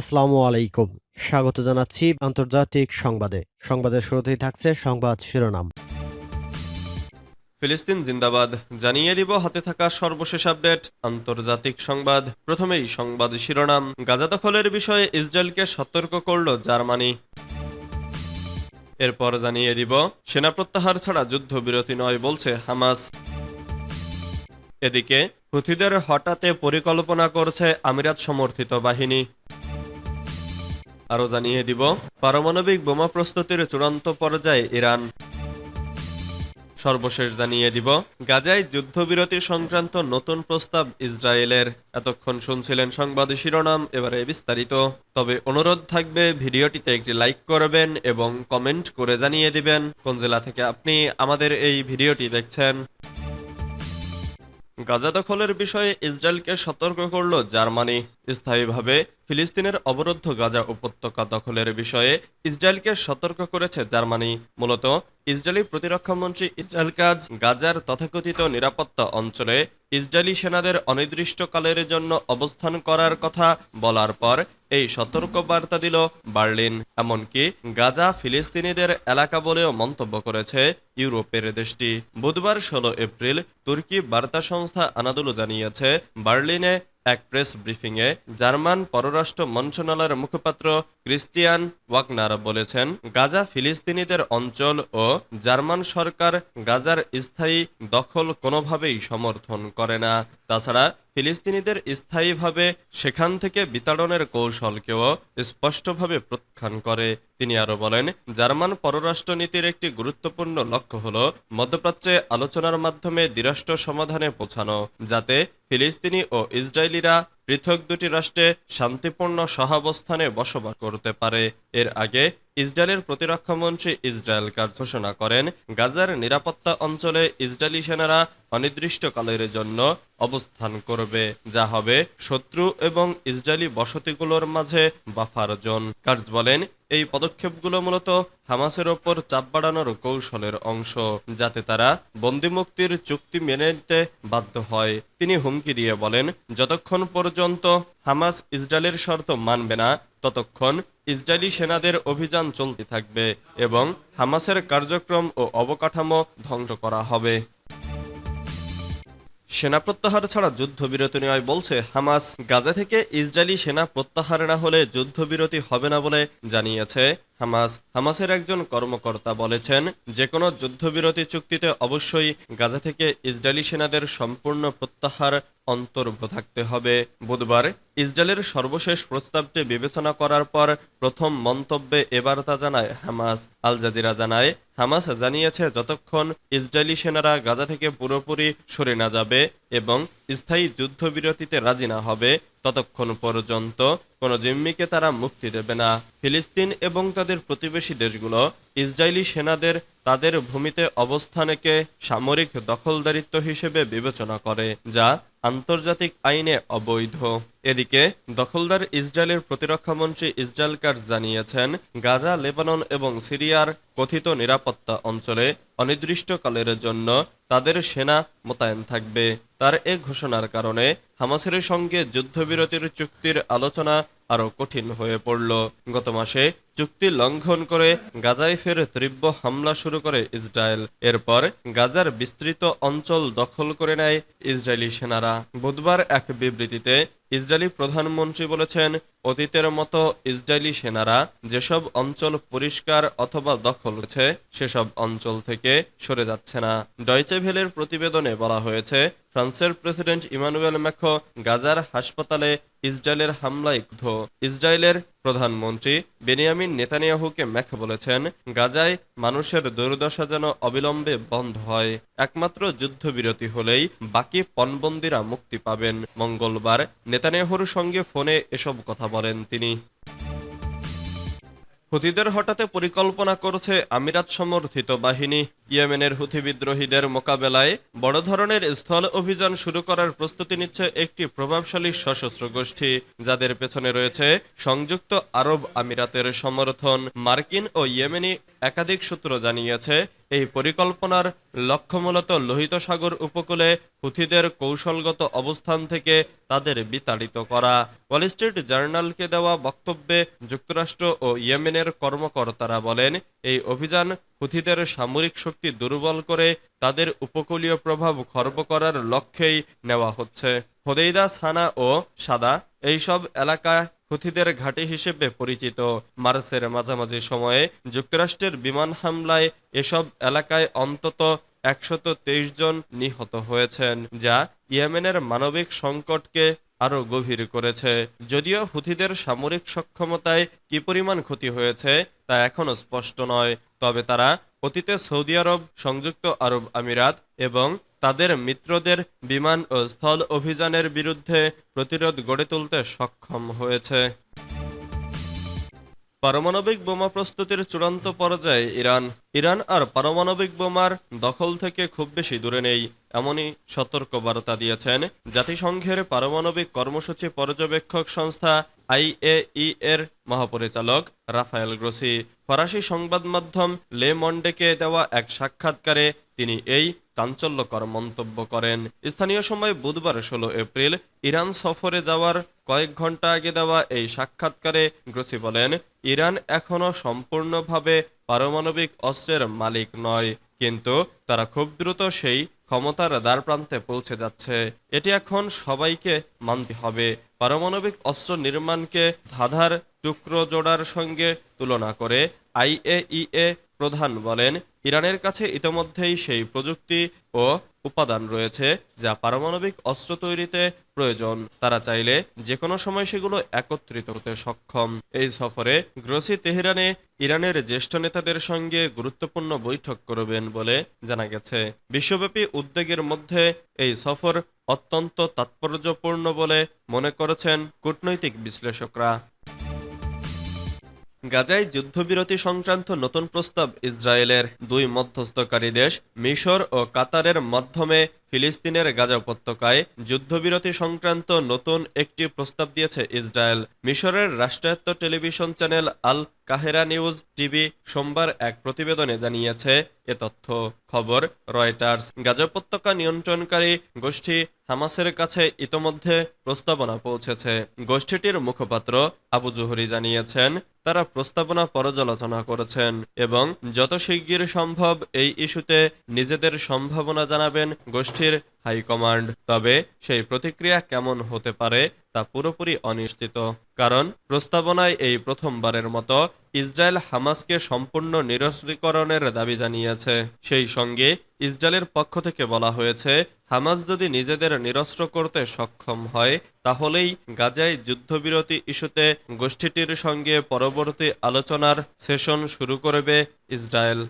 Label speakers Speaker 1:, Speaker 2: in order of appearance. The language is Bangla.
Speaker 1: আসসালামু আলাইকুম স্বাগত জানাচ্ছি আন্তর্জাতিক সংবাদে সংবাদের শুরুতেই থাকছে সংবাদ শিরোনাম
Speaker 2: ফিলিস্তিন জিন্দাবাদ জানিয়ে দিব হাতে থাকা সর্বশেষ আপডেট আন্তর্জাতিক সংবাদ প্রথমেই সংবাদ শিরোনাম গাজা দখলের বিষয়ে ইসরায়েলকে সতর্ক করল জার্মানি এরপর জানিয়ে দিব সেনা প্রত্যাহার ছাড়া যুদ্ধবিরতি নয় বলছে হামাস এদিকে হুথিদের হঠাতে পরিকল্পনা করছে আমিরাত সমর্থিত বাহিনী আরো জানিয়ে দিব পারমাণবিক বোমা প্রস্তুতির চূড়ান্ত পর্যায়ে ইরান সর্বশেষ জানিয়ে দিব গাজায় যুদ্ধবিরতি সংক্রান্ত নতুন প্রস্তাব ইসরায়েলের এতক্ষণ শুনছিলেন সংবাদ শিরোনাম এবারে বিস্তারিত তবে অনুরোধ থাকবে ভিডিওটিতে একটি লাইক করবেন এবং কমেন্ট করে জানিয়ে দিবেন কোন জেলা থেকে আপনি আমাদের এই ভিডিওটি দেখছেন গাজা দখলের বিষয়ে ইসরায়েলকে সতর্ক করল জার্মানি স্থায়ীভাবে ফিলিস্তিনের অবরুদ্ধ গাজা উপত্যকা দখলের বিষয়ে ইসরায়েলকে সতর্ক করেছে জার্মানি মূলত ইসরায়েলি প্রতিরক্ষামন্ত্রী ইসরায়েল কাজ গাজার তথাকথিত নিরাপত্তা অঞ্চলে ইসরায়েলি সেনাদের অনির্দিষ্টকালের জন্য অবস্থান করার কথা বলার পর এই সতর্ক বার্তা দিল বার্লিন এমনকি গাজা ফিলিস্তিনিদের এলাকা বলেও মন্তব্য করেছে ইউরোপের দেশটি বুধবার ষোলো এপ্রিল তুর্কি বার্তা সংস্থা আনাদুলু জানিয়েছে বার্লিনে এক প্রেস ব্রিফিংয়ে জার্মান পররাষ্ট্র মন্ত্রণালয়ের মুখপাত্র ক্রিস্টিয়ান ওয়াকনার বলেছেন গাজা ফিলিস্তিনিদের অঞ্চল ও জার্মান সরকার গাজার স্থায়ী দখল কোনোভাবেই সমর্থন করে না তাছাড়া ফিলিস্তিনিদের স্থায়ীভাবে সেখান থেকে বিতাড়নের কৌশলকেও স্পষ্টভাবে প্রত্যাখ্যান করে তিনি আরো বলেন জার্মান পররাষ্ট্রনীতির একটি গুরুত্বপূর্ণ লক্ষ্য হল মধ্যপ্রাচ্যে আলোচনার মাধ্যমে দ্বিরাষ্ট্র সমাধানে পৌঁছানো যাতে ফিলিস্তিনি ও ইসরায়েলিরা পৃথক দুটি রাষ্ট্রে শান্তিপূর্ণ সহাবস্থানে বসবাস করতে পারে এর আগে ইসরায়েলের প্রতিরক্ষামন্ত্রী ইসরায়েল কার ঘোষণা করেন গাজার নিরাপত্তা অঞ্চলে ইসরায়েলি সেনারা অনির্দিষ্টকালের জন্য অবস্থান করবে যা হবে শত্রু এবং ইসরায়েলি বসতিগুলোর মাঝে বাফার জোন কার্জ বলেন এই পদক্ষেপগুলো মূলত হামাসের ওপর চাপ বাড়ানোর কৌশলের অংশ যাতে তারা বন্দিমুক্তির চুক্তি মেনে নিতে বাধ্য হয় তিনি হুমকি দিয়ে বলেন যতক্ষণ পর্যন্ত হামাস ইসরায়েলের শর্ত মানবে না ততক্ষণ ইসরায়েলি সেনাদের অভিযান চলতে থাকবে এবং হামাসের কার্যক্রম ও অবকাঠামো ধ্বংস করা হবে সেনা প্রত্যাহার ছাড়া যুদ্ধবিরতি নেওয়ায় বলছে হামাস গাজা থেকে ইসরায়েলি সেনা প্রত্যাহার না হলে যুদ্ধবিরতি হবে না বলে জানিয়েছে হামাস হামাসের একজন কর্মকর্তা বলেছেন যে কোনো যুদ্ধবিরতি চুক্তিতে অবশ্যই গাজা থেকে ইসরায়েলি সেনাদের সম্পূর্ণ প্রত্যাহার অন্তর্ভুক্ত থাকতে হবে বুধবার ইসরায়েলের সর্বশেষ প্রস্তাবটি বিবেচনা করার পর প্রথম মন্তব্যে এবার তা জানায় হামাস আল জাজিরা জানায় হামাস জানিয়েছে যতক্ষণ ইসরায়েলি সেনারা গাজা থেকে পুরোপুরি সরে না যাবে এবং স্থায়ী যুদ্ধবিরতিতে রাজি না হবে ততক্ষণ পর্যন্ত কোনো জিম্মিকে তারা মুক্তি দেবে না ফিলিস্তিন এবং তাদের প্রতিবেশী দেশগুলো ইসরায়েলি সেনাদের তাদের ভূমিতে অবস্থানকে সামরিক দখলদারিত্ব হিসেবে বিবেচনা করে যা আন্তর্জাতিক আইনে অবৈধ এদিকে দখলদার ইসরায়েলের প্রতিরক্ষামন্ত্রী ইসরায়েল কার জানিয়েছেন গাজা লেবানন এবং সিরিয়ার কথিত নিরাপত্তা অঞ্চলে অনির্দিষ্টকালের জন্য তাদের সেনা মোতায়েন থাকবে তার এ ঘোষণার কারণে হামাসের সঙ্গে যুদ্ধবিরতির চুক্তির আলোচনা আরও কঠিন হয়ে পড়ল গত মাসে চুক্তি লঙ্ঘন করে গাজায় ফের তীব্র হামলা শুরু করে ইসরায়েল এরপর গাজার বিস্তৃত অঞ্চল দখল করে নেয় ইসরায়েলি সেনারা বুধবার এক বিবৃতিতে ইসরায়েলি প্রধানমন্ত্রী বলেছেন অতীতের মতো ইসরায়েলি সেনারা যেসব অঞ্চল পরিষ্কার অথবা দখল হয়েছে সেসব অঞ্চল থেকে সরে যাচ্ছে না ডয়চেভেলের প্রতিবেদনে বলা হয়েছে ফ্রান্সের প্রেসিডেন্ট ইমানুয়েল ম্যাখো গাজার হাসপাতালে ইসরায়েলের হামলায় ক্ষুব্ধ ইসরায়েলের প্রধানমন্ত্রী বেনিয়ামিন নেতানিয়াহুকে ম্যাখ বলেছেন গাজায় মানুষের দুর্দশা যেন অবিলম্বে বন্ধ হয় একমাত্র যুদ্ধবিরতি হলেই বাকি পণবন্দিরা মুক্তি পাবেন মঙ্গলবার নেতা নেতানিয়াহুর সঙ্গে ফোনে এসব কথা বলেন তিনি হুতিদের হঠাতে পরিকল্পনা করছে আমিরাত সমর্থিত বাহিনী ইয়েমেনের হুথি বিদ্রোহীদের মোকাবেলায় বড় ধরনের স্থল অভিযান শুরু করার প্রস্তুতি নিচ্ছে একটি প্রভাবশালী সশস্ত্র গোষ্ঠী যাদের পেছনে রয়েছে সংযুক্ত আরব আমিরাতের সমর্থন মার্কিন ও ইয়েমেনি একাধিক সূত্র জানিয়েছে এই পরিকল্পনার লক্ষ্য মূলত লোহিত সাগর উপকূলে হুথিদের কৌশলগত অবস্থান থেকে তাদের বিতাড়িত করা ওয়াল স্ট্রিট জার্নালকে দেওয়া বক্তব্যে যুক্তরাষ্ট্র ও ইয়েমেনের কর্মকর্তারা বলেন এই অভিযান হুথিদের সামরিক শক্তি দুর্বল করে তাদের উপকূলীয় প্রভাব খর্ব করার লক্ষ্যেই নেওয়া হচ্ছে হদেইদা সানা ও সাদা এইসব এলাকায় হুথিদের ঘাঁটি হিসেবে পরিচিত মার্চের মাঝামাঝি সময়ে যুক্তরাষ্ট্রের বিমান হামলায় এসব এলাকায় অন্তত একশত জন নিহত হয়েছেন যা ইয়েমেনের মানবিক সংকটকে আরও গভীর করেছে যদিও হুথিদের সামরিক সক্ষমতায় কি পরিমাণ ক্ষতি হয়েছে তা এখনও স্পষ্ট নয় তবে তারা অতীতে সৌদি আরব সংযুক্ত আরব আমিরাত এবং তাদের মিত্রদের বিমান ও স্থল অভিযানের বিরুদ্ধে প্রতিরোধ গড়ে তুলতে সক্ষম হয়েছে পারমাণবিক বোমা প্রস্তুতির চূড়ান্ত পর্যায়ে ইরান ইরান আর পারমাণবিক বোমার দখল থেকে খুব বেশি দূরে নেই এমনই সতর্কবার্তা দিয়েছেন জাতিসংঘের পারমাণবিক কর্মসূচি পর্যবেক্ষক সংস্থা আইএই এর মহাপরিচালক রাফায়েল গ্রোসি ফরাসি সংবাদ মাধ্যম লে মন্ডেকে দেওয়া এক সাক্ষাৎকারে তিনি এই চাঞ্চল্যকর মন্তব্য করেন স্থানীয় সময় বুধবার ষোলো এপ্রিল ইরান সফরে যাওয়ার কয়েক ঘন্টা আগে দেওয়া এই সাক্ষাৎকারে গ্রোসি বলেন ইরান এখনও সম্পূর্ণভাবে পারমাণবিক অস্ত্রের মালিক নয় কিন্তু তারা খুব দ্রুত সেই ক্ষমতার দ্বার প্রান্তে পৌঁছে যাচ্ছে এটি এখন সবাইকে মানতে হবে পারমাণবিক অস্ত্র নির্মাণকে ধাধার টুকরো জোড়ার সঙ্গে তুলনা করে আইএইএ প্রধান বলেন ইরানের কাছে ইতোমধ্যেই সেই প্রযুক্তি ও উপাদান রয়েছে যা পারমাণবিক অস্ত্র তৈরিতে প্রয়োজন তারা চাইলে যে কোনো সময় সেগুলো একত্রিত হতে সক্ষম এই সফরে গ্রসি তেহরানে ইরানের জ্যেষ্ঠ নেতাদের সঙ্গে গুরুত্বপূর্ণ বৈঠক করবেন বলে জানা গেছে বিশ্বব্যাপী উদ্বেগের মধ্যে এই সফর অত্যন্ত তাৎপর্যপূর্ণ বলে মনে করেছেন কূটনৈতিক বিশ্লেষকরা গাজায় যুদ্ধবিরতি সংক্রান্ত নতুন প্রস্তাব ইসরায়েলের দুই মধ্যস্থকারী দেশ মিশর ও কাতারের মাধ্যমে ফিলিস্তিনের গাজা উপত্যকায় যুদ্ধবিরতি সংক্রান্ত নতুন একটি প্রস্তাব দিয়েছে ইসরায়েল মিশরের রাষ্ট্রায়ত্ত television channel Al Qahera news TV সোমবার এক প্রতিবেদনে জানিয়েছে এ তথ্য খবর রয়টার্স গাজা উপত্যকা নিয়ন্ত্রণকারী গোষ্ঠী হামাসের কাছে ইতোমধ্যে প্রস্তাবনা পৌঁছেছে গোষ্ঠীটির মুখপাত্র আবু জুহরি জানিয়েছেন তারা প্রস্তাবনা পর্যালোচনা করেছেন এবং যত শিগগির সম্ভব এই ইস্যুতে নিজেদের সম্ভাবনা জানাবেন গোষ্ঠী দেশটির হাইকমান্ড তবে সেই প্রতিক্রিয়া কেমন হতে পারে তা পুরোপুরি অনিশ্চিত কারণ প্রস্তাবনায় এই প্রথমবারের মতো ইসরায়েল হামাসকে সম্পূর্ণ নিরস্ত্রীকরণের দাবি জানিয়েছে সেই সঙ্গে ইসরায়েলের পক্ষ থেকে বলা হয়েছে হামাস যদি নিজেদের নিরস্ত্র করতে সক্ষম হয় তাহলেই গাজায় যুদ্ধবিরতি ইস্যুতে গোষ্ঠীটির সঙ্গে পরবর্তী আলোচনার সেশন শুরু করবে ইসরায়েল